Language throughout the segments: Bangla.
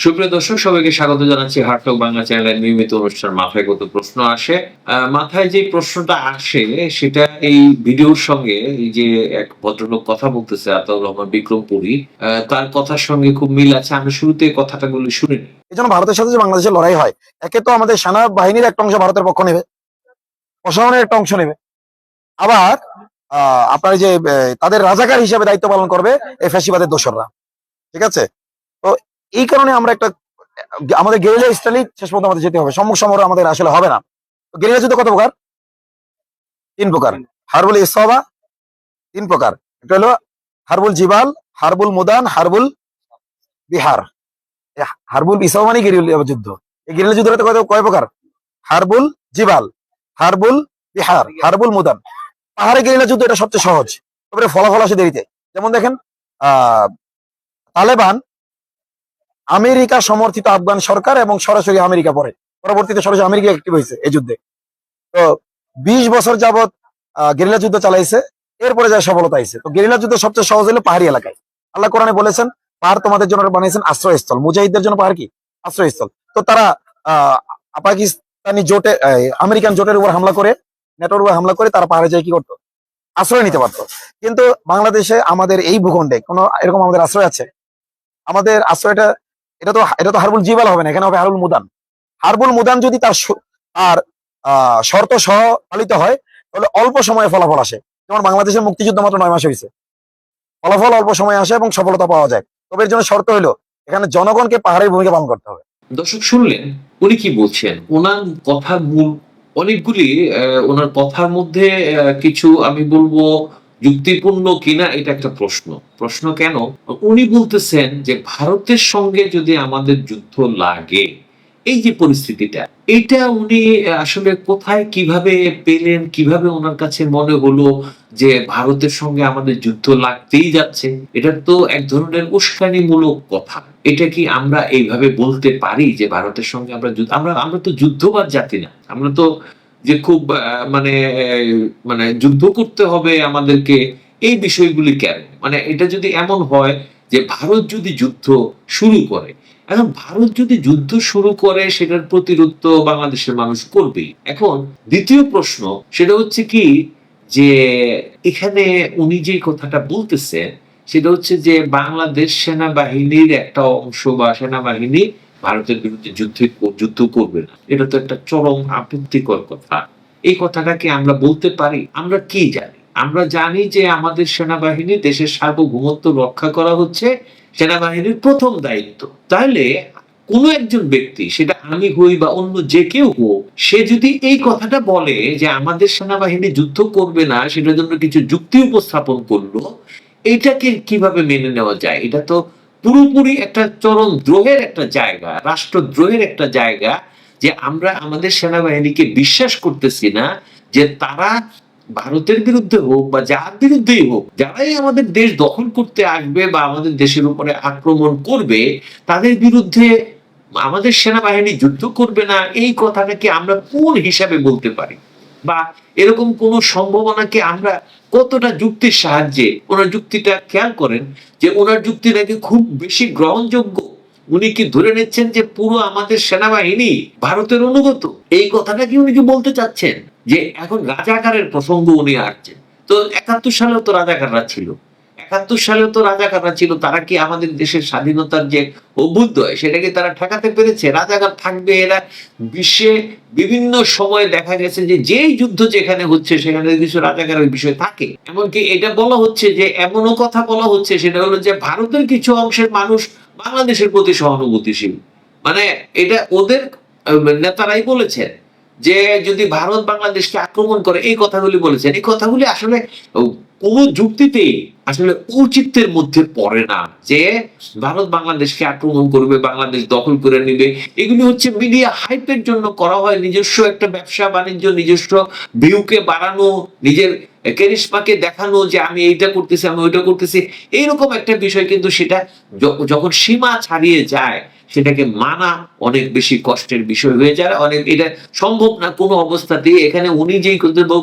সুপ্রিয় দর্শক সবাইকে স্বাগত জানাচ্ছি হার্টক বাংলা চ্যানেলের নিয়মিত অনুষ্ঠান মাথায় কত প্রশ্ন আসে। মাথায় যে প্রশ্নটা আসে সেটা এই ভিডিওর সঙ্গে এই যে এক ভদ্রলোক কথা বলতেছে আতাউর রহমান বিক্রমপুরী তার কথার সঙ্গে খুব মিল আছে। আমি শুরুতে কথাটা গুলি শুনিনি এই জন্য ভারতের সাথে যে বাংলাদেশের লড়াই হয় একে তো আমাদের সেনা বাহিনীর একটা অংশ ভারতের পক্ষ নেবে প্রশাসনের একটা অংশ নেবে। আবার আহ, আপনার যে তাদের রাজাকার হিসেবে দায়িত্ব পালন করবে এই ফ্যাসিবাদের দোসররা। ঠিক আছে? এই কারণে আমরা একটা, আমাদের গেরিলা স্টাইলই শেষ পর্যন্ত আমাদের যেতে হবে। সম্মুখ সমর আমাদের আসলে হবে না। গেরিলা যুদ্ধ কত প্রকার? তিন প্রকার। হারবুল ইসবা তিন প্রকার। একটা হলো হারবুল জিবাল, হারবুল মুদান, হারবুল বিহার। হারবুল ইসবা মানে গেরিলা যুদ্ধ। এই গেরিলা যুদ্ধটা কয় কয় প্রকার? হারবুল জিবাল, হারবুল বিহার, হারবুল মুদান। পাহাড়ে গেরিলা যুদ্ধ এটা সবচেয়ে সহজ। তারপরে ফলাফল আসে দেরিতে। যেমন দেখেন, আহ, তালেবান আমেরিকা সমর্থিত আফগান সরকার এবং সরাসরি আমেরিকা পরে। পরবর্তীতে সরাসরি আমেরিকা অ্যাক্টিভ হয়েছে এই যুদ্ধে। তো বিশ বছর যাবত গেরিলা যুদ্ধ চালাইছে, এরপরে যা সফলতা আইছে। তো গেরিলা যুদ্ধ সবচেয়ে সহজ হলো পাহাড়ি এলাকায়। আল্লাহ কোরআনে বলেছেন, পাহাড় তোমাদের জন্য বানিয়েছেন আশ্রয়স্থল। মুজাহিদদের জন্য পাহাড় কি? আশ্রয়স্থল। তো তারা, আহ পাকিস্তানি জোটে আমেরিকান জোটের উপর হামলা করে, নেটোর উপর হামলা করে তারা পাহাড়ে যায় কি করতো? আশ্রয় নিতে পারতো। কিন্তু বাংলাদেশে আমাদের এই ভূখণ্ডে কোনো এরকম আমাদের আশ্রয় আছে? আমাদের আশ্রয়টা এটা তো এটা তো হারবুল জিবাল হবে না, এখানে হবে হারবুল মুদান। হারবুল মুদান যদি তার তার শর্ত সহ পালিত হয়, তাহলে অল্প সময়ে ফলাফল আসে। যেমন বাংলাদেশের মুক্তিযুদ্ধ মাত্র নয় মাস হয়েছে ফলাফল অল্প সময়ে আসে এবং সফলতা পাওয়া যায়। তবে এর জন্য শর্ত হলো এখানে জনগণকে পাহাড়ের ভূমিকা পালন করতে হবে। দর্শক শুনলেন, উনি কি বলছেন? ওনার কথার মূল, অনেকগুলি ওনার কথার মধ্যে কিছু আমি বলব যুক্তিপূর্ণ কিনা এটা একটা প্রশ্ন। প্রশ্ন কেন? উনি বলতেছেন যে ভারতের সঙ্গে যদি আমাদের যুদ্ধ লাগে, এই যে পরিস্থিতিটা, এটা উনি আসলে কোথায় কীভাবে পেলেন, কীভাবে ওনার কাছে মনে হলো যে ভারতের সঙ্গে আমাদের যুদ্ধ লাগতেই যাচ্ছে, এটা তো এক ধরনের উস্কানিমূলক কথা। এটা কি আমরা এইভাবে বলতে পারি যে ভারতের সঙ্গে আমরা যুদ্ধ, আমরা আমরা তো যুদ্ধবাদ জাতি না, আমরা তো যে খুব মানে মানে যুদ্ধ করতে হবে আমাদেরকে, এই বিষয়গুলি কেন? মানে এটা যদি এমন হয় যে ভারত যদি যুদ্ধ শুরু করে, এখন ভারত যদি যুদ্ধ শুরু করে সেটার প্রতিরোধ তো বাংলাদেশের মানুষ করবেই। এখন দ্বিতীয় প্রশ্ন সেটা হচ্ছে কি যে এখানে উনি যে কথাটা বলতেছেন, সেটা হচ্ছে যে বাংলাদেশ সেনাবাহিনীর একটা অংশ বা সেনাবাহিনী ভারতের বিরুদ্ধে যুদ্ধ যুদ্ধ করবে না। এটা তো একটা চরম আপত্তিকর কথা। এই কথাটা কি আমরা বলতে পারি, আমরা কি জানি? আমরা জানি যে আমাদের সেনাবাহিনী দেশের সার্বভৌমত্ব রক্ষা করা হচ্ছে সেনাবাহিনীর প্রথম দায়িত্ব। তাহলে কোনো একজন ব্যক্তি, সেটা আমি হই বা অন্য যে কেউ হোক, সে যদি এই কথাটা বলে যে আমাদের সেনাবাহিনী যুদ্ধ করবে না, সেটার জন্য কিছু যুক্তি উপস্থাপন করল, এটাকে কীভাবে মেনে নেওয়া যায়? এটা তো পুরোপুরি একটা চরম দ্রোহের একটা জায়গা, রাষ্ট্রদ্রোহের একটা জায়গা যে আমরা আমাদের সেনাবাহিনীকে বিশ্বাস করতেছি না যে তারা ভারতের বিরুদ্ধে হোক বা যার বিরুদ্ধেই হোক, যারাই আমাদের দেশ দখল করতে আসবে বা আমাদের দেশের উপরে আক্রমণ করবে, তাদের বিরুদ্ধে আমাদের সেনাবাহিনী যুদ্ধ করবে না, এই কথাটাকে আমরা কোন হিসাবে বলতে পারি? বা এরকম কোন সম্ভাবনাকে আমরা কতটা যুক্তির সাহায্যে ওনার যুক্তিটা খেয়াল করেন যে ওনার যুক্তি নাকি খুব বেশি গ্রহণযোগ্য। উনি কি ধরে নিচ্ছেন যে পুরো আমাদের সেনাবাহিনী ভারতের অনুগত? এই কথাটা কি উনি কি বলতে চাচ্ছেন? যে এখন রাজাকারের প্রসঙ্গ উনি আসছেন তো একাত্তর সালেও তো রাজাকাররা ছিল। একাত্তর সালেও তো রাজাকাররা ছিল, তারা কি আমাদের দেশের স্বাধীনতার যে অভ্যুদয়, সেটাকে তারা ঠেকাতে পেরেছে? রাজাকার থাকবে এরা বিশ্বে বিভিন্ন সময়ে দেখা গেছে যে যেই যুদ্ধ যেখানে হচ্ছে, সেখানে কিছু রাজাকারের বিষয় থাকে। এমনকি এটা বলা হচ্ছে যে, এমনও কথা বলা হচ্ছে, সেটা হলো যে ভারতের কিছু অংশের মানুষ বাংলাদেশের প্রতি সহানুভূতিশীল। মানে এটা ওদের নেতারাই বলেছেন। যে যদি ভারত বাংলাদেশকে আক্রমণ করে, এই কথাগুলি বলেছেন। এই কথাগুলি আসলে কোনো যুক্তিতে আসলে ঔচিত্যের মধ্যে পড়ে না যে ভারত বাংলাদেশকে আক্রমণ করবে, বাংলাদেশ দখল করে নিবে। এগুলি হচ্ছে মিডিয়া হাইপের জন্য করা হয়, নিজস্ব একটা ব্যবসা, বাণিজ্য, নিজস্ব ভিউকে বাড়ানো, নিজের কেরিশমাকে দেখানো যে আমি এইটা করতেছি, আমি ওইটা করতেছি। এইরকম একটা বিষয় কিন্তু সেটা যখন সীমা ছাড়িয়ে যায় সেটাকে মানা অনেক বেশি কষ্টের বিষয় হয়ে যায়। অনেক এটা সম্ভব না কোনো অবস্থাতেই এখানে উনি যেই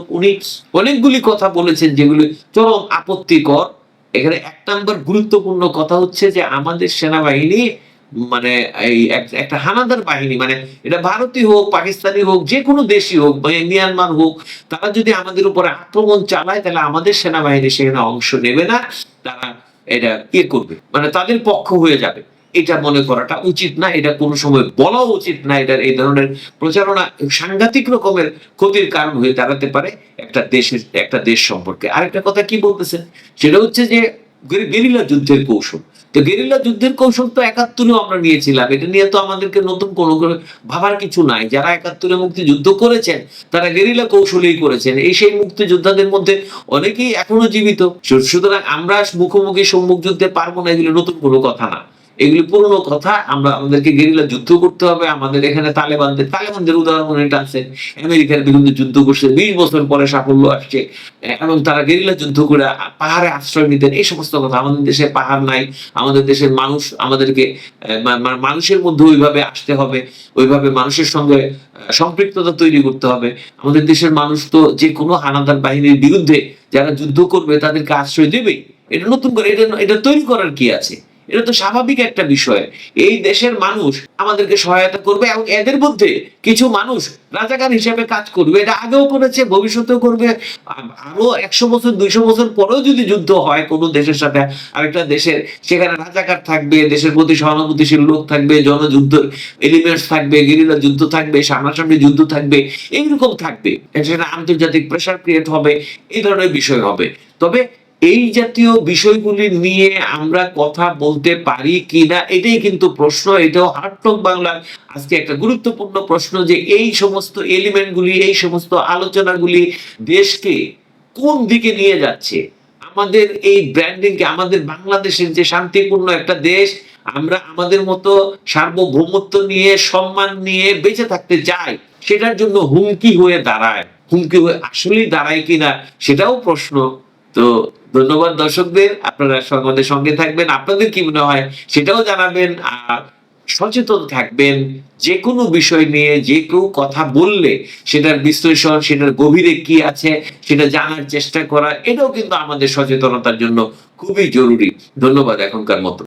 উনি অনেকগুলি কথা বলেছেন যেগুলি চরম আপত্তিকর। এখানে এক নম্বর গুরুত্বপূর্ণ কথা হচ্ছে যে আমাদের সেনাবাহিনী মানে এই এক- একটা হানাদার বাহিনী মানে এটা ভারতীয় হোক পাকিস্তানি হোক যে কোনো দেশই হোক মিয়ানমার হোক, তারা যদি আমাদের উপরে আক্রমণ চালায়, তাহলে আমাদের সেনাবাহিনী সেখানে অংশ নেবে না। তারা এটা ইয়ে করবে মানে তাদের পক্ষ হয়ে যাবে। এটা মনে করাটা উচিত না, এটা কোনো সময় বলা উচিত না এটা এই ধরনের প্রচারণা সাংঘাতিক রকমের ক্ষতির কারণ হয়ে দাঁড়াতে পারে একটা দেশের, একটা দেশ সম্পর্কে। আরেকটা কথা কি বলতেছেন? সেটা হচ্ছে যে গেরিলা যুদ্ধের কৌশল। তো গেরিলা যুদ্ধের কৌশল তো একাত্তরেও আমরা নিয়েছিলাম, এটা নিয়ে তো আমাদেরকে নতুন কোনো ভাবার কিছু নাই। যারা একাত্তরে মুক্তিযুদ্ধ করেছেন, তারা গেরিলা কৌশলেই করেছেন। এই সেই মুক্তিযোদ্ধাদের মধ্যে অনেকেই এখনও জীবিত। সুতরাং আমরা মুখোমুখি সম্মুখ যুদ্ধে পারব না এগুলো নতুন কোনো কথা না। এগুলি পুরনো কথা, আমরা আমাদেরকে গেরিলা যুদ্ধ করতে হবে, আমাদের এখানে তালেবানদের তালেবানদের উদাহরণ এটা আছে। আমেরিকার বিরুদ্ধে যুদ্ধ করছে বিশ বছর পরে সাফল্য আসছে। এবং তারা গেরিলা যুদ্ধ করে পাহাড়ে আশ্রয় নিতেন, এই সমস্ত কথা আমাদের দেশে পাহাড় নাই, আমাদের দেশের মানুষ, আমাদেরকে মানুষের মধ্যে ওইভাবে আসতে হবে, ওইভাবে মানুষের সঙ্গে সম্পৃক্ততা তৈরি করতে হবে। আমাদের দেশের মানুষ তো যে কোনো হানাদার বাহিনীর বিরুদ্ধে যারা যুদ্ধ করবে, তাদেরকে আশ্রয় দেবেই। এটা নতুন করে, এটা এটা তৈরি করার কি আছে? এটা তো স্বাভাবিক একটা বিষয়। এই দেশের মানুষ আমাদেরকে সহায়তা করবে এবং এদের মধ্যে কিছু মানুষ রাজাকার হিসেবে কাজ করবে। এটা আগেও করেছে, ভবিষ্যতেও করবে। আরও একশো বছর, দুইশো বছর পরেও যদি যুদ্ধ হয় কোনো দেশের সাথে, আরেকটা দেশের সেখানে রাজাকার থাকবে, দেশের প্রতি সহানুভূতিশীল লোক থাকবে, জনযুদ্ধ এলিমেন্টস থাকবে গেরিলা যুদ্ধ থাকবে, সামনাসামনি যুদ্ধ থাকবে, এইরকম থাকবে। সেখানে আন্তর্জাতিক প্রেশার ক্রিয়েট হবে, এই ধরনের বিষয় হবে। তবে এই জাতীয় বিষয়গুলি নিয়ে আমরা কথা বলতে পারি কিনা, এটাই কিন্তু প্রশ্ন, এটাও হার্টটক বাংলার আজকে একটা গুরুত্বপূর্ণ প্রশ্ন যে এই সমস্ত এলিমেন্টগুলি এই সমস্ত আলোচনাগুলি দেশকে কোন দিকে নিয়ে যাচ্ছে? আমাদের এই ব্র্যান্ডিংকে আমাদের বাংলাদেশের যে শান্তিপূর্ণ একটা দেশ, আমরা আমাদের মতো সার্বভৌমত্ব নিয়ে, সম্মান নিয়ে বেঁচে থাকতে চাই, সেটার জন্য হুমকি হয়ে দাঁড়ায়। হুমকি হয়ে আসলেই দাঁড়ায় কিনা, সেটাও প্রশ্ন। তো ধন্যবাদ দর্শকদের, আপনারা আমাদের সঙ্গে থাকবেন। আপনাদের কি মনে হয় সেটাও জানাবেন, আর সচেতন থাকবেন। যে কোনো বিষয় নিয়ে যে কেউ কথা বললে সেটার বিশ্লেষণ, সেটার গভীরে কি আছে, সেটা জানার চেষ্টা করা, এটাও কিন্তু আমাদের সচেতনতার জন্য খুবই জরুরি। ধন্যবাদ এখনকার মতো।